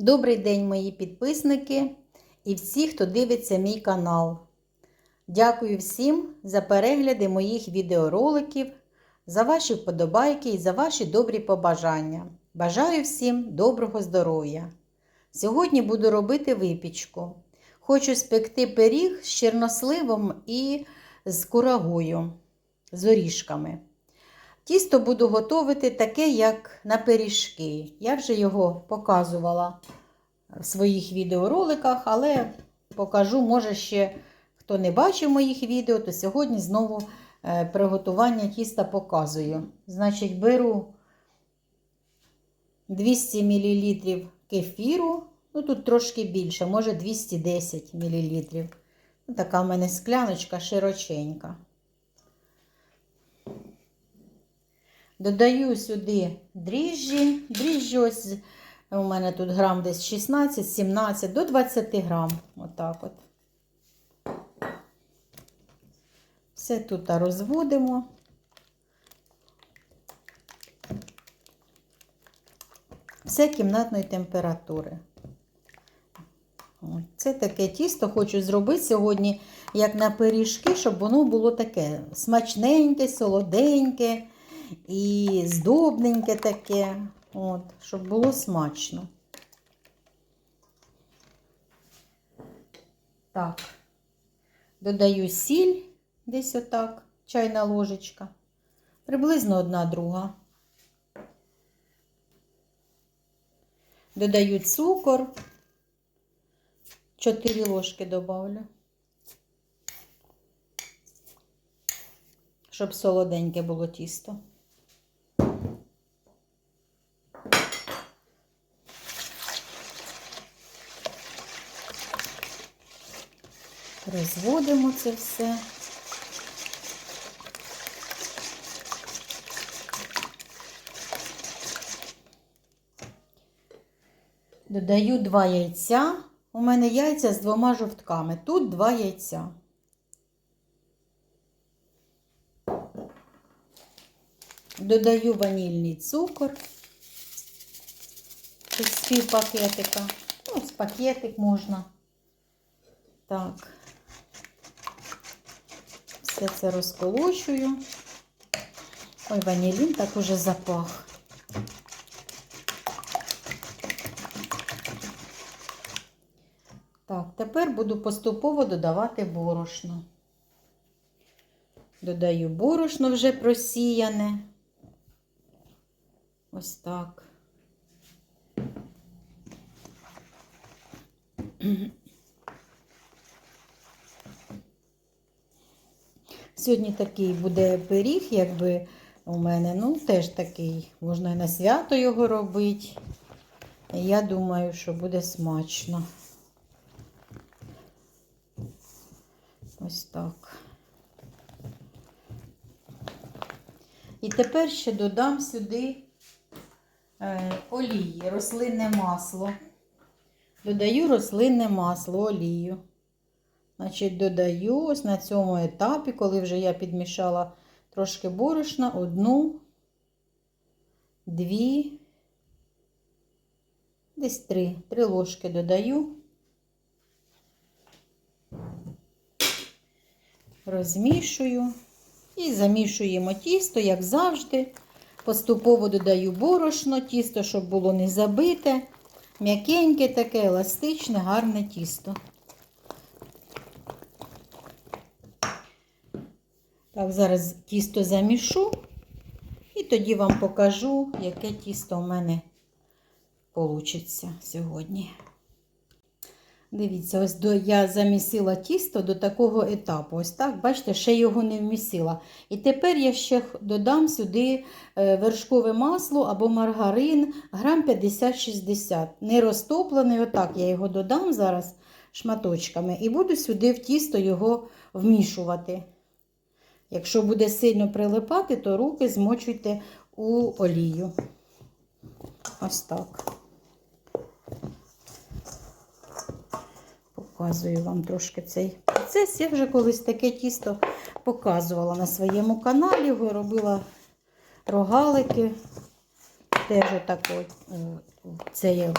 Добрий день, мої підписники і всі, хто дивиться мій канал. Дякую всім за перегляди моїх відеороликів, за ваші вподобайки і за ваші добрі побажання. Бажаю всім доброго здоров'я! Сьогодні буду робити випічку. Хочу спекти пиріг з чорносливом і з курагою, з орішками. Тісто буду готувати таке, як на пиріжки. Я вже його показувала в своїх відеороликах, але покажу, може, ще хто не бачив моїх відео, то сьогодні знову е, приготування тіста показую. Значить, беру 200 мл кефіру, ну тут трошки більше, може 210 мл. Ну, така в мене скляночка широченька. Додаю сюди дріжджі. Дріжджі ось у мене тут грам десь 16-17 до 20 грам. Отак от. Все тут розводимо. Все кімнатної температури. Це таке тісто хочу зробити сьогодні, як на пиріжки, щоб воно було таке смачненьке, солоденьке і здобненьке таке, от, щоб було смачно. Так, додаю сіль десь отак, чайна ложечка, приблизно одна друга. Додаю цукор, 4 ложки добавлю, щоб солоденьке було тісто. Розводимо це все. Додаю два яйця. У мене яйця з двома жовтками. Тут два яйця. Додаю ванільний цукор. З пів пакетика. Ну, з пакетик можна. Так, все це розколочую. Ой, ванілін так уже запах. Так, тепер буду поступово додавати борошно. Додаю борошно вже просіяне. Ось так. Сьогодні такий буде пиріг, якби у мене, ну, теж такий, можна і на свято його робити. Я думаю, що буде смачно. Ось так. І тепер ще додам сюди е, олії, рослинне масло. Додаю рослинне масло, олію. Значить, додаю ось на цьому етапі, коли вже я підмішала трошки борошна, одну, дві, десь три, три ложки додаю. Розмішую і замішуємо тісто, як завжди. Поступово додаю борошно, тісто, щоб було не забите, м'якеньке таке, еластичне, гарне тісто. Так, зараз тісто замішу і тоді вам покажу, яке тісто у мене вийде сьогодні. Дивіться, ось до, я замісила тісто до такого етапу. Ось так, бачите, ще його не вмісила. І тепер я ще додам сюди е, вершкове масло або маргарин, грам 50-60. Не розтоплений, отак я його додам зараз шматочками і буду сюди в тісто його вмішувати. Якщо буде сильно прилипати, то руки змочуйте у олію. Ось так. Показую вам трошки цей процес. Я вже колись таке тісто показувала на своєму каналі, робила рогалики. теж отак от, е, це я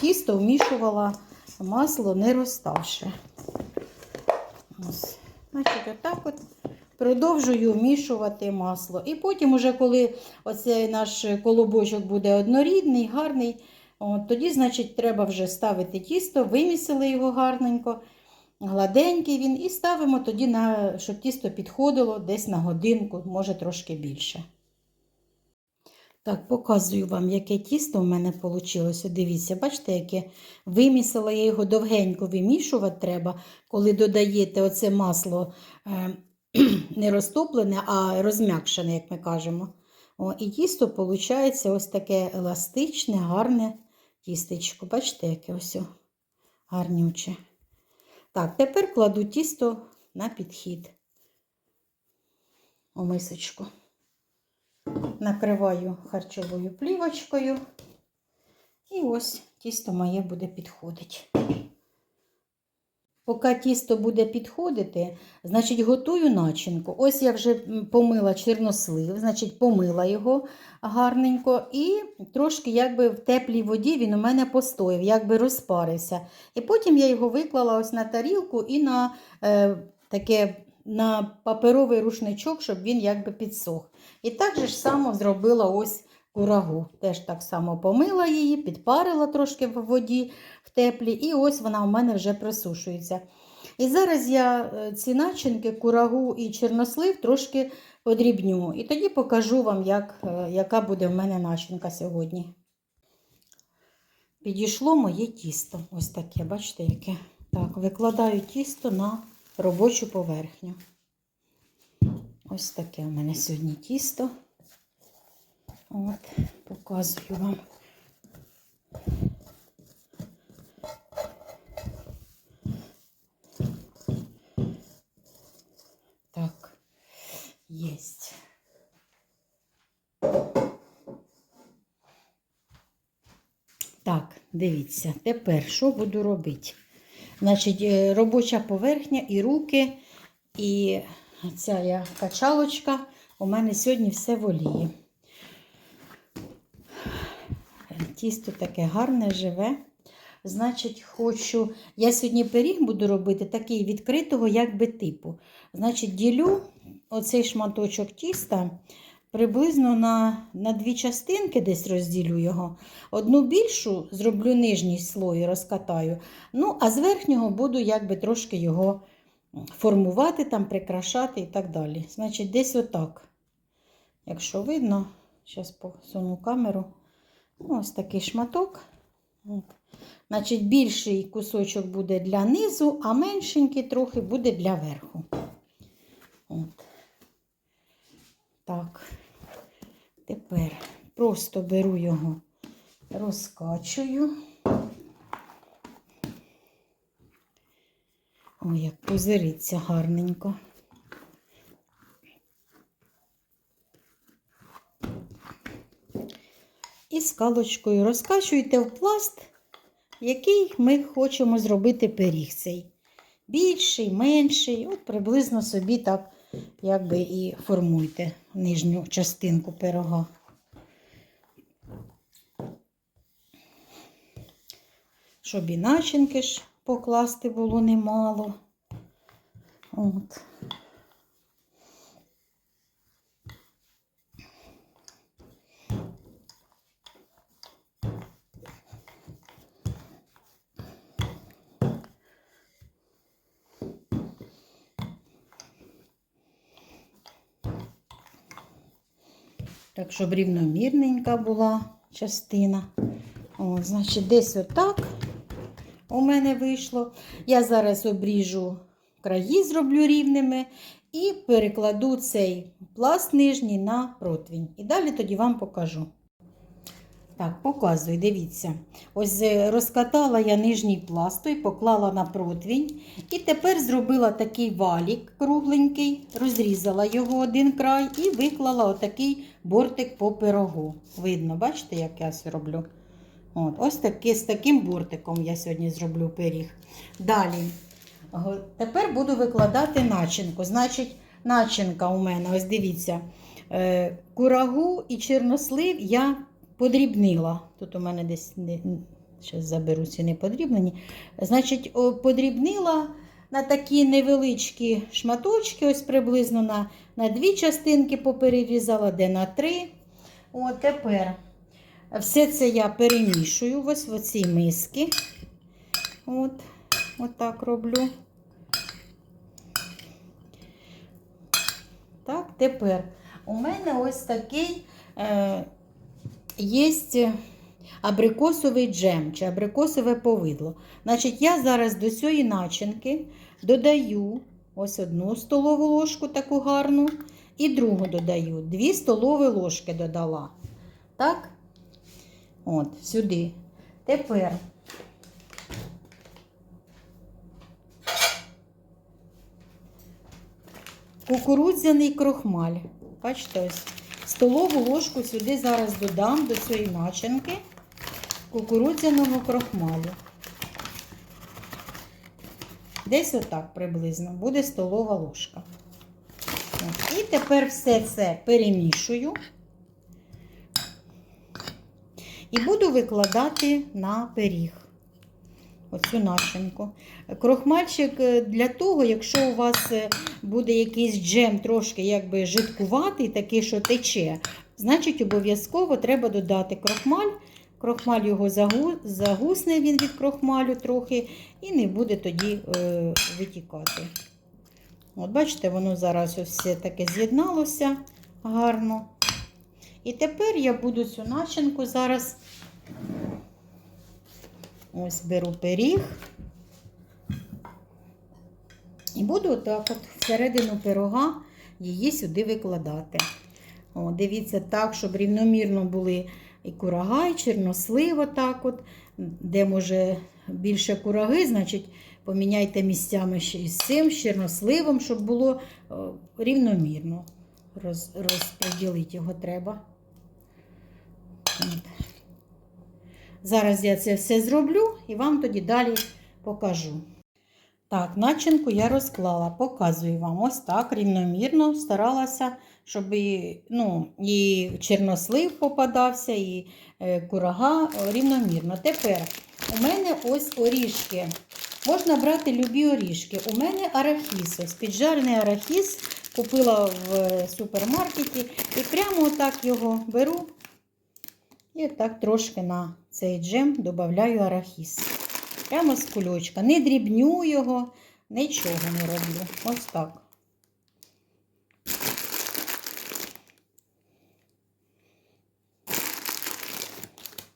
тісто вмішувала масло не розставши. Ось. Значить, отак от продовжую вмішувати масло. І потім, уже коли оцей наш колобочок буде однорідний, гарний, от, тоді, значить, треба вже ставити тісто, вимісили його гарненько, гладенький він, і ставимо тоді, на, щоб тісто підходило десь на годинку, може трошки більше. Так, показую вам, яке тісто в мене вийшло. Дивіться, бачите, яке вимісила я його довгенько вимішувати треба, коли додаєте оце масло е, не розтоплене, а розм'якшене, як ми кажемо. О, і тісто виходить ось таке еластичне, гарне тістечко. Бачите, яке ось гарнюче. Так, тепер кладу тісто на підхід у мисочку. Накриваю харчовою плівочкою. І ось тісто моє буде підходити. Поки тісто буде підходити, значить готую начинку. Ось я вже помила чорнослив, значить помила його гарненько і трошки якби в теплій воді він у мене постояв, якби розпарився. І потім я його виклала ось на тарілку і на е, таке на паперовий рушничок, щоб він якби підсох. І так же ж само зробила ось курагу. Теж так само помила її, підпарила трошки в воді в теплі, і ось вона у мене вже присушується. І зараз я е, ці начинки, курагу і чорнослив трошки подрібню. І тоді покажу вам, як, е, яка буде в мене начинка сьогодні. Підійшло моє тісто. Ось таке, бачите, яке. Так, викладаю тісто на робочу поверхню. Ось таке у мене сьогодні тісто. От, показую вам. Так, єсть. Так, дивіться, тепер що буду робити? Значить, е, робоча поверхня і руки, і ця я качалочка у мене сьогодні все в олії. Тісто таке гарне, живе. Значить, хочу. Я сьогодні пиріг буду робити такий відкритого, як типу. Значить, ділю оцей шматочок тіста приблизно на, на дві частинки, десь розділю його. Одну більшу зроблю нижній слой, розкатаю. Ну, а з верхнього буду якби трошки його формувати, там, прикрашати і так далі. Значить, десь отак. Якщо видно, зараз посуну камеру. Ось такий шматок. От. Значить, більший кусочок буде для низу, а меншенький трохи буде для верху. От. Так. Тепер просто беру його, розкачую. Ой, як позириться гарненько. І скалочкою розкачуєте в пласт, який ми хочемо зробити пиріг цей. Більший, менший, от приблизно собі так, якби і формуйте нижню частинку пирога. Щоб і начинки ж покласти було немало. От. Так, щоб рівномірненька була частина. О, значить, десь отак у мене вийшло. Я зараз обріжу краї, зроблю рівними і перекладу цей пласт нижній на противень. І далі тоді вам покажу. Так, показую, дивіться. Ось е, розкатала я нижній пласт, той поклала на противень. І тепер зробила такий валік кругленький, розрізала його один край і виклала отакий бортик по пирогу. Видно, бачите, як я це роблю? От, ось таки, з таким бортиком я сьогодні зроблю пиріг. Далі. Тепер буду викладати начинку. Значить, начинка у мене, ось дивіться, е, курагу і чорнослив я подрібнила. Тут у мене десь не, зараз заберу ці неподрібнені. Значить, подрібнила на такі невеличкі шматочки, ось приблизно на, на дві частинки поперерізала, де на три. От тепер все це я перемішую ось в цій миски. От, от так роблю. Так, тепер у мене ось такий е, є абрикосовий джем чи абрикосове повидло. Значить, я зараз до цієї начинки додаю ось одну столову ложку таку гарну, і другу додаю. Дві столові ложки додала. Так? От, сюди. Тепер кукурудзяний крохмаль. Бачите, ось столову ложку сюди зараз додам до цієї начинки кукурудзяного крохмалю. Десь отак приблизно буде столова ложка. І тепер все це перемішую і буду викладати на пиріг. Оцю начинку. Крохмальчик е, для того, якщо у вас е, буде якийсь джем трошки якби жидкуватий, такий, що тече, значить обов'язково треба додати крохмаль. Крохмаль його загусне він від крохмалю трохи і не буде тоді е, витікати. От Бачите, воно зараз все таке з'єдналося гарно. І тепер я буду цю начинку зараз ось беру пиріг і буду отак от всередину пирога її сюди викладати. О, Дивіться так, щоб рівномірно були і курага, і чорнослив, отак от. Де може більше кураги, значить поміняйте місцями ще із цим, з чорносливом, щоб було рівномірно. Роз, розподілити його треба. От. Зараз я це все зроблю і вам тоді далі покажу. Так, начинку я розклала, показую вам ось так рівномірно старалася, щоб і, ну, і чорнослив попадався, і е, курага рівномірно. Тепер у мене ось орішки. Можна брати любі орішки. У мене арахіс, ось піджарений арахіс. Купила в супермаркеті і прямо отак його беру. І так трошки на цей джем додаю арахіс. Прямо з кульочка. Не дрібню його, нічого не роблю. Ось так.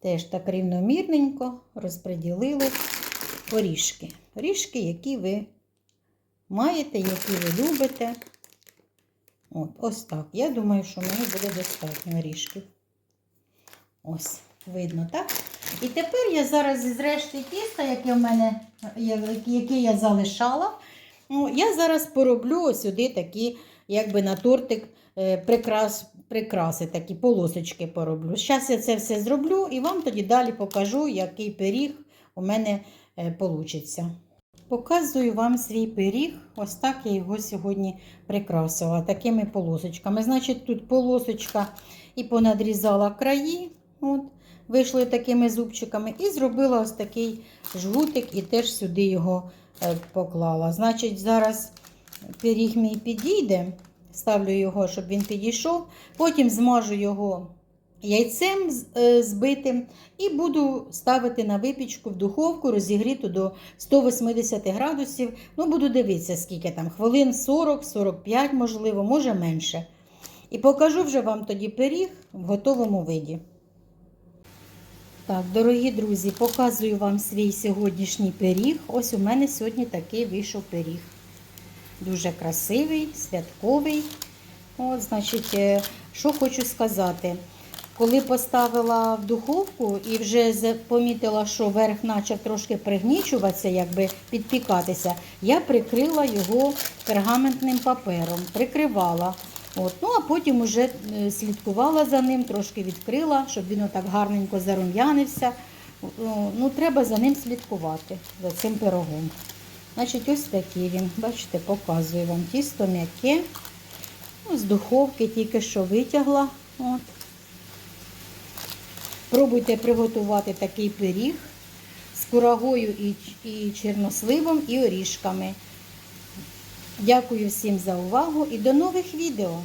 Теж так рівномірненько розподілили орішки. Орішки, які ви маєте, які ви любите. От, ось так. Я думаю, що мені буде достатньо орішків. Ось, видно, так? І тепер я зараз із решти тіста, яке в мене, яке я залишала, ну, я зараз пороблю сюди такі, якби на тортик е, прикрас, прикраси, такі полосочки пороблю. Зараз я це все зроблю і вам тоді далі покажу, який пиріг у мене вийде. Показую вам свій пиріг. Ось так я його сьогодні прикрасила такими полосочками. Значить, тут полосочка і понадрізала краї. От, Вийшли такими зубчиками і зробила ось такий жгутик і теж сюди його е, поклала. Значить, зараз пиріг мій підійде, ставлю його, щоб він підійшов. Потім змажу його яйцем е, збитим і буду ставити на випічку в духовку, розігріту до 180 градусів. Ну, буду дивитися, скільки там, хвилин 40-45, можливо, може менше. І покажу вже вам тоді пиріг в готовому виді. Так, дорогі друзі, показую вам свій сьогоднішній пиріг. Ось у мене сьогодні такий вийшов пиріг. Дуже красивий, святковий. От, значить, е, що хочу сказати. Коли поставила в духовку і вже помітила, що верх почав трошки пригнічуватися, якби підпікатися, я прикрила його пергаментним папером, прикривала. От. Ну, А потім вже е, слідкувала за ним, трошки відкрила, щоб він отак гарненько зарум'янився. Ну, Треба за ним слідкувати, за цим пирогом. Значить, Ось такий він, бачите, показую вам тісто м'яке. Ну, З духовки тільки що витягла. От. Спробуйте приготувати такий пиріг з курагою і, і чорносливом і орішками. Дякую всім за увагу і до нових відео!